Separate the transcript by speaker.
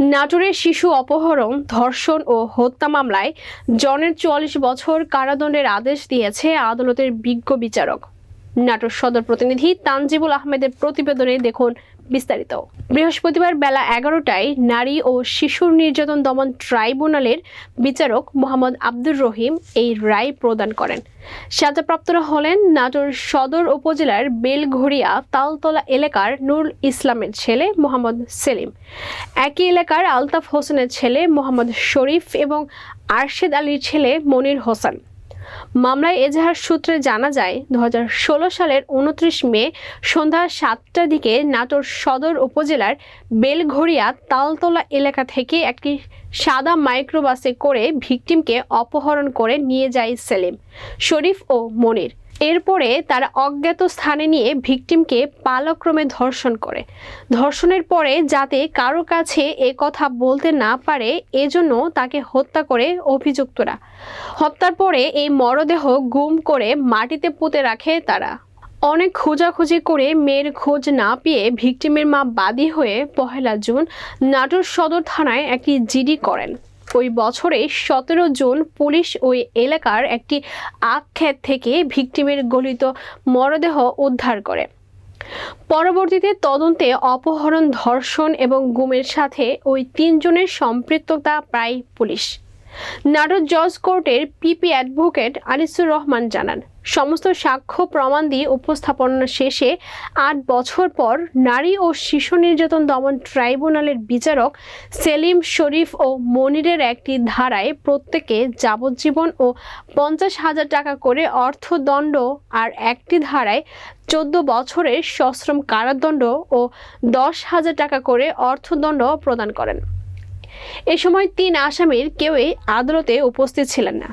Speaker 1: নাটোরের শিশু অপহরণ, ধর্ষণ ও হত্যা মামলায় জনের চুয়াল্লিশ বছর কারাদণ্ডের আদেশ দিয়েছে আদালতের বিজ্ঞ বিচারক। নাটোর সদর প্রতিনিধি তানজিবুল আহমেদের প্রতিবেদনে দেখুন বিস্তারিত। বৃহস্পতিবার বেলা এগারোটায় নারী ও শিশুর নির্যাতন দমন ট্রাইব্যুনালের বিচারক মোহাম্মদ আব্দুর রহিম এই রায় প্রদান করেন। সাজাপ্রাপ্তরা হলেন নাটোর সদর উপজেলার বেলঘড়িয়া তালতলা এলাকার নুরুল ইসলামের ছেলে মোহাম্মদ সেলিম। একই এলাকার আলতাফ হোসেনের ছেলে মোহাম্মদ শরীফ এবং আরশেদ আলীর ছেলে মনির হোসেন। মামলায় এজাহার সূত্রে জানা যায় দু হাজার ষোলো সালের উনত্রিশ মে সন্ধ্যা সাতটার দিকে নাটোর সদর উপজেলার বেলঘড়িয়া তালতলা এলাকা থেকে একটি সাদা মাইক্রোবাসে করে ভিকটিমকে অপহরণ করে নিয়ে যায় সেলিম, শরীফ ও মনির। এরপরে তারা অজ্ঞাত স্থানে নিয়ে ভিকটিমকে পালক্রমে ধর্ষণ করে। ধর্ষণের পরে যাতে কারও কাছে এ কথা বলতে না পারে, এজন্য তাকে হত্যা করে অভিযুক্তরা। হত্যার পরে এই মরদেহ গুম করে মাটিতে পুঁতে রাখে তারা। অনেক খোঁজাখুঁজি করে মেয়ের খোঁজ না পেয়ে ভিকটিমের মা বাদী হয়ে পহেলা জুন নাটোর সদর থানায় একটি জিডি করেন। ওই বছরে সতেরো জুন পুলিশ ওই এলাকার একটি আখ্যাত থেকে ভিকটিমের গলিত মরদেহ উদ্ধার করে। পরবর্তীতে তদন্তে অপহরণ, ধর্ষণ এবং গুমের সাথে ওই তিনজনের সম্পৃক্ততা প্রায় পুলিশ। নাটোর জজ কোর্টের পিপি অ্যাডভোকেট আনিসুর রহমান জানান, সমস্ত সাক্ষ্য প্রমাণ দিয়ে উপস্থাপন শেষে আট বছর পর নারী ও শিশু নির্যাতন দমন ট্রাইব্যুনালের বিচারক সেলিম শরীফ ও মনিরের একটি ধারায় প্রত্যেকে যাবজ্জীবন ও পঞ্চাশ হাজার টাকা করে অর্থদণ্ড আর একটি ধারায় চোদ্দ বছরের সশ্রম কারাদণ্ড ও দশ হাজার টাকা করে অর্থদণ্ড প্রদান করেন। এ সময় তিন আসামির কেউই আদালতে উপস্থিত ছিলেন না।